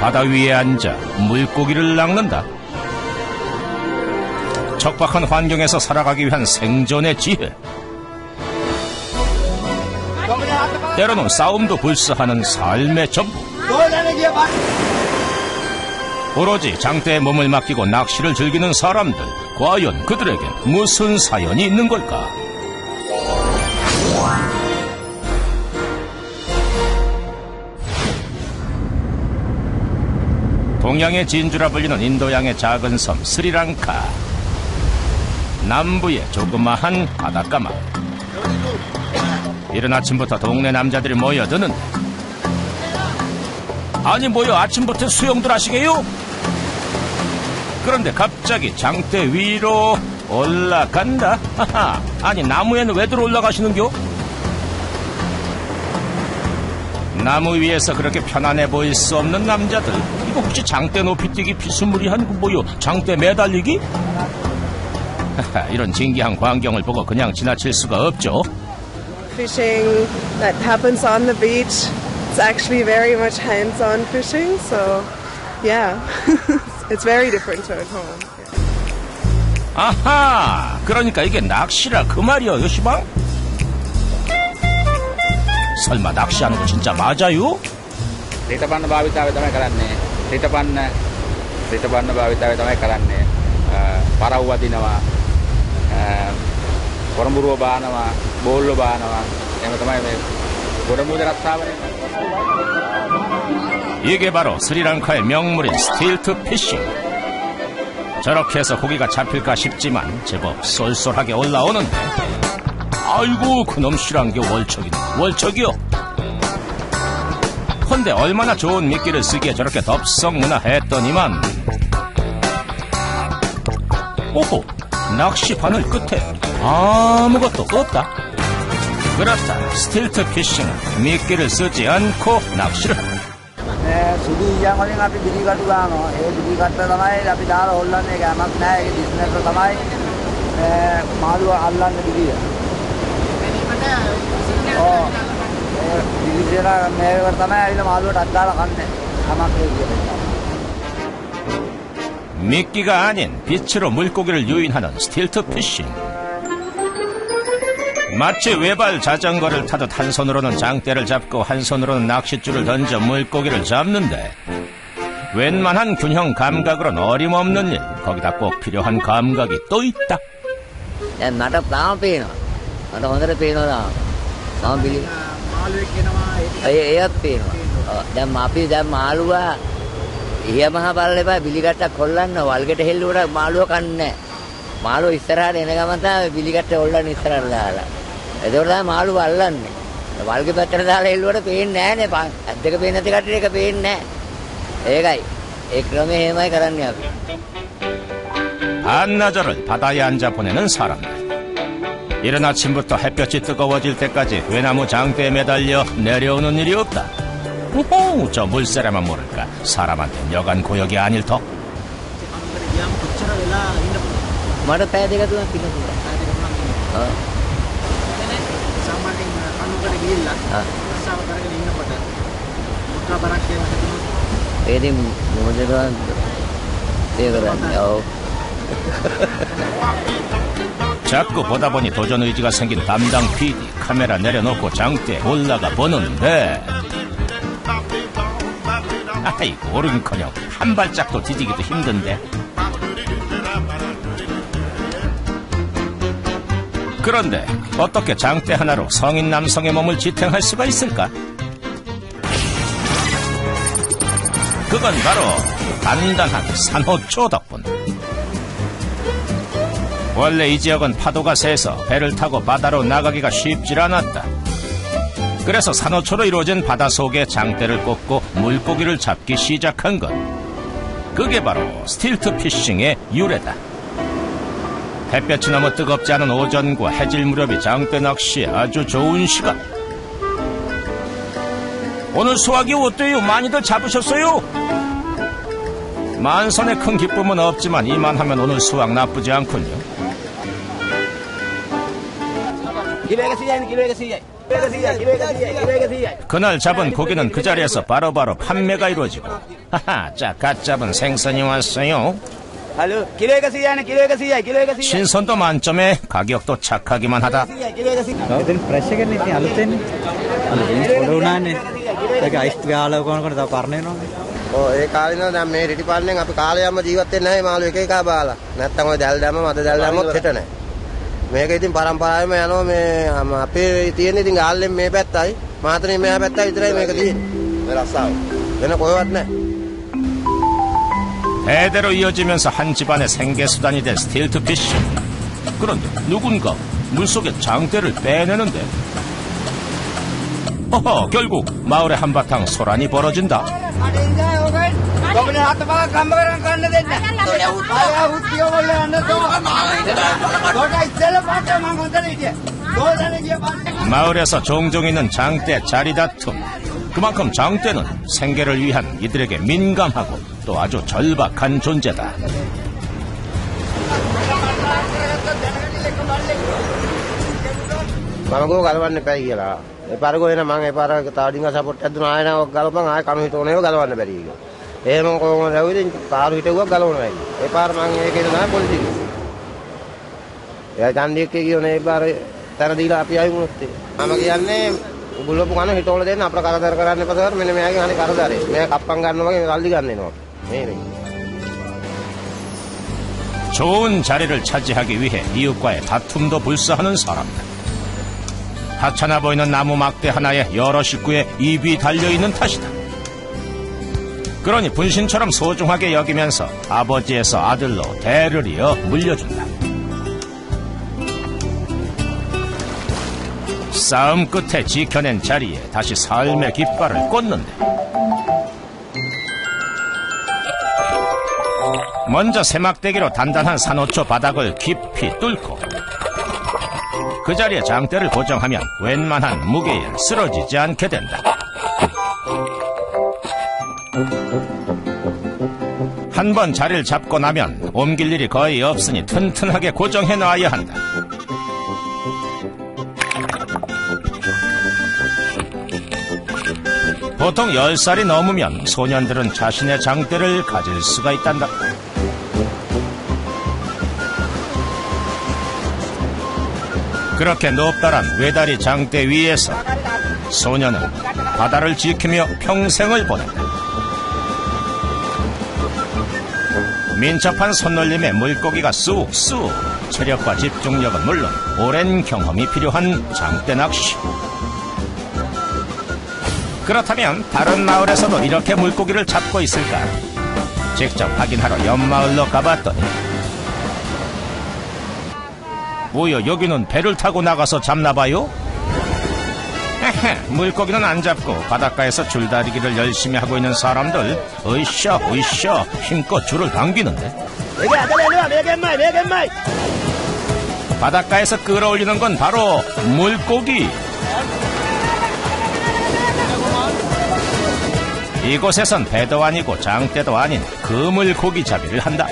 바다 위에 앉아 물고기를 낚는다. 척박한 환경에서 살아가기 위한 생존의 지혜. 때로는 싸움도 불사하는 삶의 전부. 오로지 장대에 몸을 맡기고 낚시를 즐기는 사람들. 과연 그들에겐 무슨 사연이 있는 걸까? 동양의 진주라 불리는 인도양의 작은 섬 스리랑카. 남부의 조그마한 바닷가마. 이른 아침부터 동네 남자들이 모여드는데 아니 뭐요 아침부터 수영들 하시게요? 그런데 갑자기 장대 위로 올라간다? 아니 나무에는 왜들 올라가시는겨? 나무 위에서 그렇게 편안해 보일 수 없는 남자들 이거 혹시 장대 높이 뛰기 비스무리한 뭐요? 장대 매달리기? 이런 신기한 광경을 보고 그냥 지나칠 수가 없죠. Fishing that happens on the beach. It's actually very much hands-on fishing, so yeah, it's very different to at home. 아하, 그러니까 이게 낚시라 그 말이요, 요시방? 설마 낚시하는 거 진짜 맞아요? 데이터 받는 바비 따위 때문에 그랬네. රිටපන්න රිටපන්න භාවිතාව තමයි කරන්නේ. අ, පරව් වදිනවා. අ, කොරඹුරුව බානවා, බෝල්ල බානවා. එහෙම තමයි මේ ගොඩමුද රස්සාවනේ. 이게 바로 스리랑카의 명물인 스틸트 피싱. 저렇게 해서 고기가 잡힐까 싶지만 제법 쏠쏠하게 올라오는데 아이고 그놈 실한 게 월척이네 월척이요 헌데 얼마나 좋은 미끼를 쓰기에 저렇게 덥석무나 했더니만. 오호 낚시 바늘 끝에 아무것도 없다. 그렇다. 스틸트 피싱은 미끼를 쓰지 않고 낚시를 સીધી ඔව්. ඒ බිලිදේලා මේකට තමයි ඇවිල්ලා මාළුවට අද්දාලා කන්නේ. ගමක් ඒ කියන්නේ. 미끼가 아닌 빛으로 물고기를 유인하는 스틸트 피싱. 마치 외발 자전거를 타듯 한 손으로는 장대를 잡고 한 손으로는 낚싯줄을 던져 물고기를 잡는데 웬만한 균형 감각으로는 어림없는 일. 거기다 꼭 필요한 감각이 또 있다. දැන් මට තාම පේනවා. මට හොඳට පේනවා තාම. තාම බිලි. මාළුවෙක් එනවා ඒ එයත් පේනවා. ඔව්. දැන් අපි දැන් මාළුව ඉහමහ බලලා එපා බිලිකට්ටක් හොල්ලන්න වල්ගෙට හෙල්ලුවට මාළුව කන්නේ නැහැ. මාළුව ඉස්සරහට එන ගමන් තමයි බිලිකට්ට හොල්ලන්න ඉස්සරහට දාලා. එතකොට තමයි මාළුව අල්ලන්නේ. වල්ගෙ පැත්තට දාලා හෙල්ලුවට පේන්නේ නැහනේ. පා- ඇස් දෙක පේන්නේ නැති කට්ටියට ඒක පේන්නේ නැහැ. ඒකයි. ඒ ක්‍රමය එහෙමයි කරන්නේ අපි. 반나절을 바다에 앉아 보내는 사람들. 이른 아침부터 햇볕이 뜨거워질 때까지 외나무 장대에 매달려 내려오는 일이 없다. 우호, 저 물세라만 모를까. 사람한테 여간 고역이 아닐 터. මට පෑ දෙක තුනක් ඉන්න පුළුවන්. ඔව්. 자꾸 보다 보니 도전 의지가 생긴 담당 PD 카메라 내려놓고 장대 올라가 보는데. 아이고 오른커녕 한 발짝도 뒤지기도 힘든데. 그런데 어떻게 장대 하나로 성인 남성의 몸을 지탱할 수가 있을까? 그건 바로 단단한 산호초 덕분. 원래 이 지역은 파도가 세서 배를 타고 바다로 나가기가 쉽질 않았다. 그래서 산호초로 이루어진 바다 속에 장대를 꽂고 물고기를 잡기 시작한 것. 그게 바로 스틸트 피싱의 유래다. 햇볕이 너무 뜨겁지 않은 오전과 해질 무렵이 장대 낚시에 아주 좋은 시간. 오늘 수확이 어때요? 많이들 잡으셨어요? 만선의 큰 기쁨은 없지만 이만하면 오늘 수확 나쁘지 않군요. 그날 잡은 고기는 그 자리에서 바로바로 판매가 이루어지고 하하 짝갓 잡은 생선이 왔어요 හලු කිලෝ 100යි කිලෝ 100යි කිලෝ 100යි 신선도 만점에 가격도 착하기만 하다 කිලෝ 100යි ඉතින් ෆ්‍රෙෂ් එකනේ ඉතින් අලුතෙන් අලුතෙන් පොඩ උනානේ ඒක අයිස් ගාලා කොනකොට තව පරණ වෙනවනේ ඔව් ඒ කාලේ ඉඳන් දැන් මේ රිටි පාලනයෙන් අපි කාලයක්ම ජීවත් වෙන්නේ නැහැ මාළු එක එක බාලා. නැත්තම් ඔය දැල් දැම්ම මද දැල් දැම්මොත් හෙට නැහැ. මේක ඉතින් පරම්පරාවෙම යනවා මේ අම අපේ තියෙන ඉතින් ගාල්ලෙන් මේ පැත්තයි මාතනේ මෙහා පැත්තයි විතරයි මේක තියෙන්නේ. මේ රස්සාව. වෙන කොහෙවත් නැහැ. 대대로 이어지면서 한 집안의 생계수단이 된 스틸트 피쉬 그런데 누군가 물속에 장대를 빼내는데 허허 결국 마을에 한바탕 소란이 벌어진다 બાપને આ તમારા કામ વગર કામ ન દેતા આ ઉત્યો બોલે અંદર તો મોટા ઇસેલે પાટે માંગો દે 이제 마을에서 종종 있는 장대 자리다툼. 그만큼 장대는 생계를 위한 이들에게 민감하고 또 아주 절박한 존재다. එහෙම කොහොමද ඇවිදින් පාරු හිටුවක් ගලවනවා ඇයි. ඒ පාර මං ඒකේ නෑ පොලිසිය. එයා ඡන්දියෙක් කියෝනේ ඒ පාර තර දීලා අපි ආයි වුණොත් ඒ. මම කියන්නේ උගලපු කන හිටෝල දෙන්න අපර කරදර කරන්න එපා සර් මෙන්න මෙයාගේ අනේ කරදරේ. මෙයා කප්පම් ගන්නවා වගේ සල්ලි ගන්න එනවා. මේ මේ. 좋은 자리를 차지하기 위해 이웃과의 다툼도 불사하는 사람들. 하찮아 보이는 나무 막대 하나에 여러 식구의 입이 달려있는 탓이다. 그러니 분신처럼 소중하게 여기면서 아버지에서 아들로 대를 이어 물려준다. 싸움 끝에 지켜낸 자리에 다시 삶의 깃발을 꽂는데 먼저 세막대기로 단단한 산호초 바닥을 깊이 뚫고 그 자리에 장대를 고정하면 웬만한 무게에 쓰러지지 않게 된다. 한 번 자리를 잡고 나면 옮길 일이 거의 없으니 튼튼하게 고정해 놔야 한다. 보통 10살이 넘으면 소년들은 자신의 장대를 가질 수가 있단다. 그렇게 높다란 외다리 장대 위에서 소년은 바다를 지키며 평생을 보낸다. 민첩한 손놀림에 물고기가 쑥쑥 체력과 집중력은 물론 오랜 경험이 필요한 장대 낚시. 그렇다면 다른 마을에서도 이렇게 물고기를 잡고 있을까? 직접 확인하러 옆마을로 가봤더니 뭐야 여기는 배를 타고 나가서 잡나봐요? 물고기는 안 잡고 바닷가에서 줄다리기를 열심히 하고 있는 사람들 으쌰 으쌰 힘껏 줄을 당기는데. 바닷가에서 끌어올리는 건 바로 물고기. 이곳에선 배도 아니고 장대도 아닌 그물고기 잡이를 한다.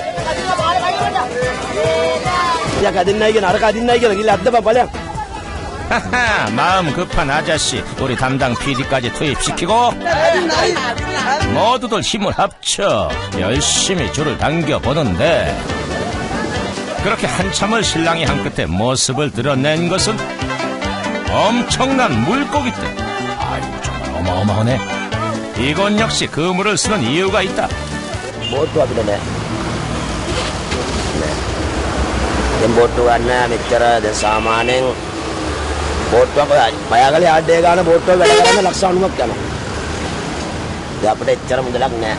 마음 급한 아저씨, 우리 담당 PD까지 투입시키고 모두들 힘을 합쳐 열심히 줄을 당겨보는데 그렇게 한참을 신랑이 한 끝에 모습을 드러낸 것은 엄청난 물고기들 아유 정말 어마어마하네. 이건 역시 그물을 쓰는 이유가 있다. 보트하기로네. 네. 보트가 나 밑으로 사마는 බෝට්ටුවක් පයාගලේ ආඩේ ගන්න බෝට්ටුව වැඩ කරන්න ලක්ෂ 90ක් යනවා. දැන් අපිට එච්චර මුදලක් නෑ.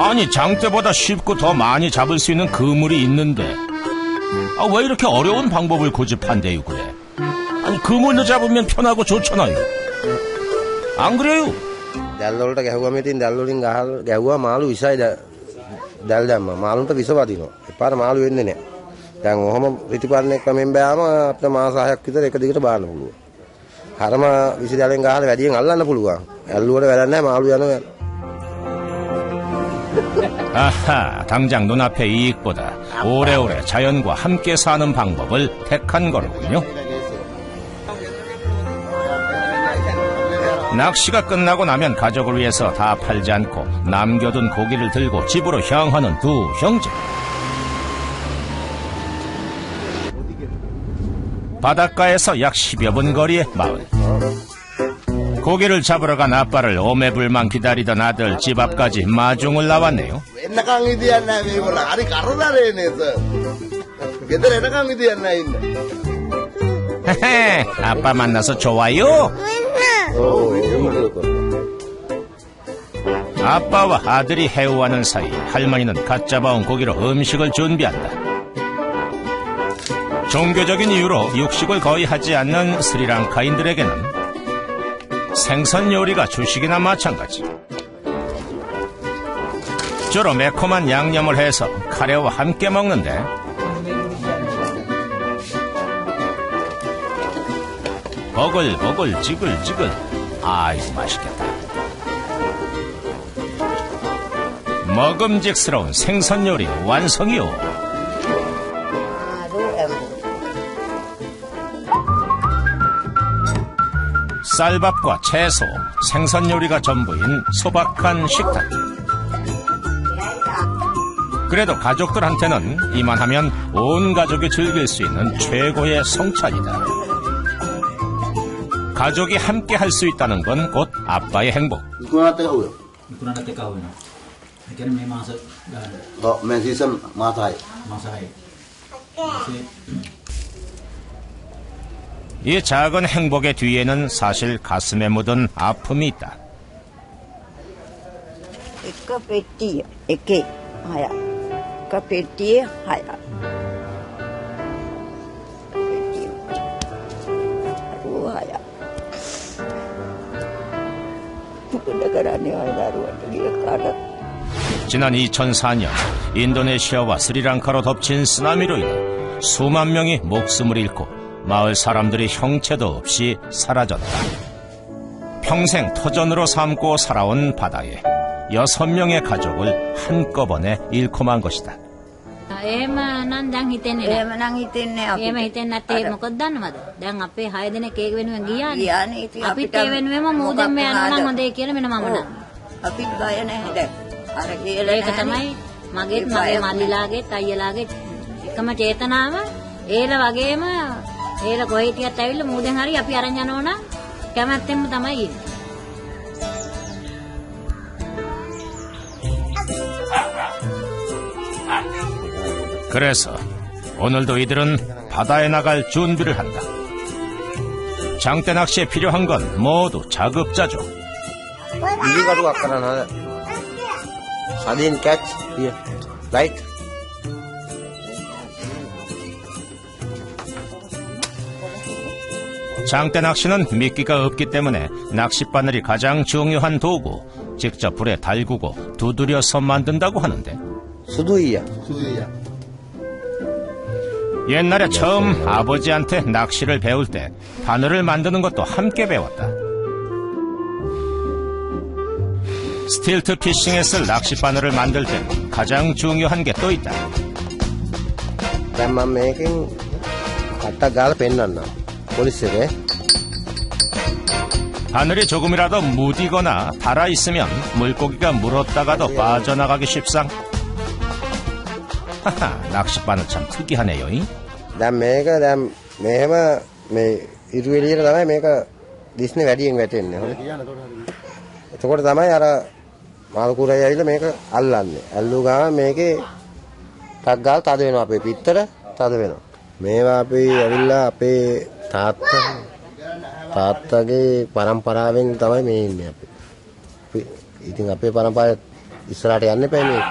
아니 장대보다 쉽고 더 많이 잡을 수 있는 그물이 있는데 아, 왜 이렇게 어려운 방법을 고집한대요 그래 아니 그물로 잡으면 편하고 좋잖아요 안 그래요? දැල් වලට ගැහුවම ඉතින් දැල් වලින් ගහලා ගැහුවා මාළු විසයි දැ- දැල් දැම්මා. මාළුන්ට විස වදිනවා. එපාර මාළු වෙන්නේ නැහැ. දැන් ඔහම ප්‍රතිපරණය ක්‍රමෙන් බෑම අපිට මාස 6ක් විතර එක දිගට බාන්න පුළුවන්. හරම විසිරලෙන් ගහලා වැඩියෙන් අල්ලන්න පුළුවන්. ඇල්ලුවට වැඩක් නැහැ මාළු යනවා. 아하, 당장 눈앞의 이익보다 오래오래 자연과 함께 사는 방법을 택한 거로군요. 낚시가 끝나고 나면 가족을 위해서 다 팔지 않고 남겨둔 고기를 들고 집으로 향하는 두 형제. 바닷가에서 약 10여 분 거리의 마을. 고기를 잡으러 간 아빠를 오매불만 기다리던 아들 집 앞까지 마중을 나왔네요. 헤헤, 아빠 만나서 좋아요. 아빠와 아들이 해우하는 사이 할머니는 갓 잡아온 고기로 음식을 준비한다. 종교적인 이유로 육식을 거의 하지 않는 스리랑카인들에게는 생선 요리가 주식이나 마찬가지. 주로 매콤한 양념을 해서 카레와 함께 먹는데 버글버글 지글지글 아이고 맛있겠다. 먹음직스러운 생선 요리 완성이요. 쌀밥과 채소, 생선 요리가 전부인 소박한 식탁. 그래도 가족들한테는 이만하면 온 가족이 즐길 수 있는 최고의 성찬이다. 가족이 함께 할 수 있다는 건 곧 아빠의 행복. 이 작은 행복의 뒤에는 사실 가슴에 묻은 아픔이 있다. 지난 2004년 인도네시아와 스리랑카로 덮친 쓰나미로 인해 수만 명이 목숨을 잃고 마을 사람들이 형체도 없이 사라졌다. 평생 터전으로 삼고 살아온 바다에 여섯 명의 가족을 한꺼번에 잃고 만 것이다. එහෙම නම් දැන් හිතෙන්නේ නැහැ. එහෙම නම් හිතෙන්නේ අපිට. එහෙම හිතෙන්නේ නැත්තේ අර මොකද දන්නවද? දැන් අපේ 6 දෙනෙක් ඒක වෙනුවෙන් ගියානේ. ගියානේ. ඉතින් අපිත් අපිට ඒ වෙනුවෙන්ම මූදෙන්ම මොකක් යනවා නම් වුණාද? හොඳයි කියලා මෙන්න මම නම්. අපිත් බය නැහැ දැන් අර කියලා ඒක තමයි මගේත් මගේ මල්ලිලාගේත් අයියලාගේත් එකම චේතනාව ඒල වගේම ඒල කොහේ හිටියත් ඇවිල්ලා මූදෙන් හරි අපි අරන් යනවා නම් කැමැත්තෙන්ම තමයි ඉන්නේ. 그래서 오늘도 이들은 바다에 나갈 준비를 한다. 장대 낚시에 필요한 건 모두 자급자족. ඉලි කටුවක් කරන්න හද. සදින් කැච් here. Right. 장대 낚시는 미끼가 없기 때문에 낚시 바늘이 가장 중요한 도구. 직접 불에 달구고 두드려서 만든다고 하는데. 수두이야. 수두이야. 옛날에 처음 아버지한테 낚시를 배울 때 바늘을 만드는 것도 함께 배웠다. 스틸트 피싱에 쓸 낚시 바늘을 만들 때 가장 중요한 게 또 있다. 땀만 매긴 갖다가 뺐나? 보리스레 바늘이 조금이라도 무디거나 달아 있으면 물고기가 물었다가도 빠져나가기 쉽상. 하하, 낚싯바늘 참 특이하네요. 이. දැන් මේක දැන් මෙහෙම මේ ඉරු එළියට තමයි මේක දිස්නේ වැඩියෙන් වැටෙන්නේ. හොඳ. එතකොට තමයි අර මාළු කුරයි ඇවිල්ලා මේක අල්ලන්නේ. අල්ලු ගාම මේකේ ටක් ගාලා තද වෙනවා අපේ පිටතට තද වෙනවා. මේවා අපි ඇවිල්ලා අපේ තාත්තා තාත්තගේ පරම්පරාවෙන් තමයි මේ ඉන්නේ අපි. අපි- ඉතින් අපේ පරම්පරාව ඉස්සරහට යන්න එපා මේ.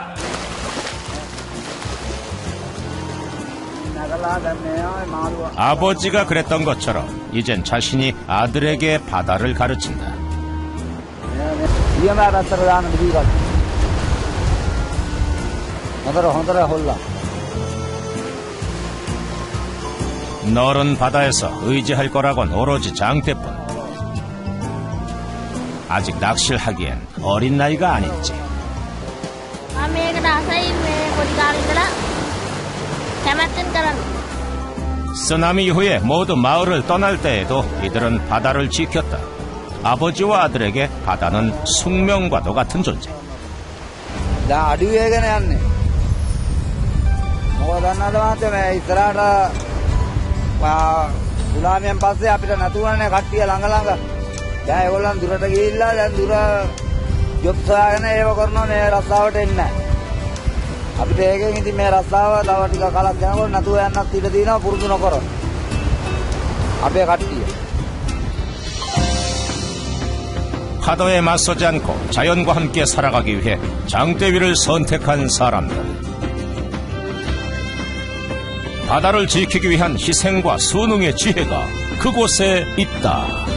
아버지가 그랬던 것처럼 이젠 자신이 아들에게 바다를 가르친다. ඊයම රත්තර දාන්න දීගත්. හොඳට හොඳට හොල්ලා. 너른 바다에서 의지할 거라곤 오로지 장태뿐. 아직 낚시를 하기엔 어린 나이가 아니지. 쓰나미 이후에 모두 마을을 떠날 때에도 이들은 바다를 지켰다. 아버지와 아들에게 바다는 숙명과도 같은 존재. 나 아들 얘기는 안 해. 뭐 나한테 왜 이따라 සුනාමියෙන් පස්සේ අපිට නැතුවනේ කට්ටිය ළඟ ළඟ. දැන් ඒගොල්ලන් දුරට ගිහිල්ලා දැන් දුර ජොබ්ස් හොයාගෙන ඒව කරනවා මේ රස්සාවට එන්නේ නැහැ. අපිට ඒකෙන් ඉතින් මේ රස්සාව තව ටික කලක් යනකොට නැතුව යන්නත් ඉඩ තියෙනවා පුරුදු නොකර. අපේ කට්ටිය. 파도에 맞서지 않고 자연과 함께 살아가기 위해 장대위를 선택한 사람들. 바다를 지키기 위한 희생과 순응의 지혜가 그곳에 있다.